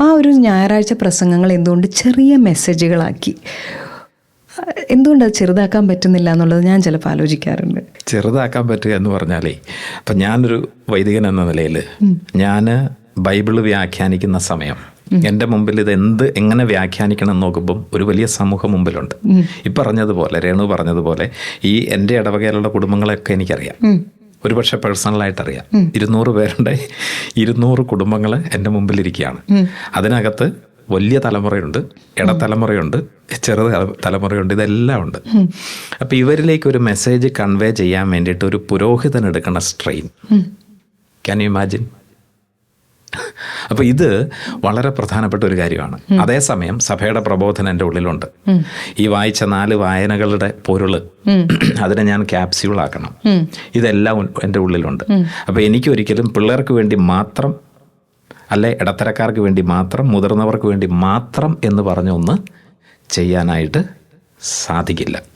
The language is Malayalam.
ആ ഒരു ഞായറാഴ്ച പ്രസംഗങ്ങൾ എന്തുകൊണ്ട് ചെറിയ മെസ്സേജുകളാക്കി? എന്തുകൊണ്ട് അത് ചെറുതാക്കാൻ പറ്റുന്നില്ല എന്നുള്ളത് ഞാൻ ചിലപ്പോൾ ആലോചിക്കാറുണ്ട്. ചെറുതാക്കാൻ പറ്റുക എന്ന് പറഞ്ഞാലേ അപ്പം ഞാനൊരു വൈദികൻ എന്ന നിലയിൽ ഞാൻ ബൈബിൾ വ്യാഖ്യാനിക്കുന്ന സമയം എന്റെ മുമ്പിൽ ഇത് എന്ത് എങ്ങനെ വ്യാഖ്യാനിക്കണം എന്ന് നോക്കുമ്പം ഒരു വലിയ സമൂഹം മുമ്പിലുണ്ട്. ഈ പറഞ്ഞതുപോലെ രേണു പറഞ്ഞതുപോലെ ഈ എന്റെ ഇടവകയിലുള്ള കുടുംബങ്ങളെയൊക്കെ എനിക്കറിയാം. ഒരുപക്ഷെ പേഴ്സണലായിട്ട് അറിയാം ഇരുന്നൂറ് പേരുടെ ഇരുന്നൂറ് കുടുംബങ്ങൾ എന്റെ മുമ്പിലിരിക്കുകയാണ്. അതിനകത്ത് വലിയ തലമുറയുണ്ട് ഇടതലമുറയുണ്ട് ചെറു തല- തലമുറയുണ്ട് ഇതെല്ലാം ഉണ്ട്. അപ്പം ഇവരിലേക്ക് ഒരു മെസ്സേജ് കൺവേ ചെയ്യാൻ വേണ്ടിയിട്ട് ഒരു പുരോഹിതൻ എടുക്കുന്ന സ്ട്രെയിൻ ക്യാൻ യു ഇമാജിൻ അപ്പോൾ ഇത് വളരെ പ്രധാനപ്പെട്ട ഒരു കാര്യമാണ്. അതേസമയം സഭയുടെ പ്രബോധനം എന്റെ ഉള്ളിലുണ്ട്. ഈ വായിച്ച നാല് വായനകളുടെ പൊരുൾ അതിനെ ഞാൻ ക്യാപ്സ്യൂളാക്കണം. ഇതെല്ലാം എന്റെ ഉള്ളിലുണ്ട്. അപ്പോൾ എനിക്ക് ഒരിക്കലും പിള്ളേർക്ക് വേണ്ടി മാത്രം അല്ലെ ഇടത്തരക്കാർക്ക് വേണ്ടി മാത്രം മുതിർന്നവർക്ക് വേണ്ടി മാത്രം എന്ന് പറഞ്ഞൊന്ന് ചെയ്യാനായിട്ട് സാധിക്കില്ല.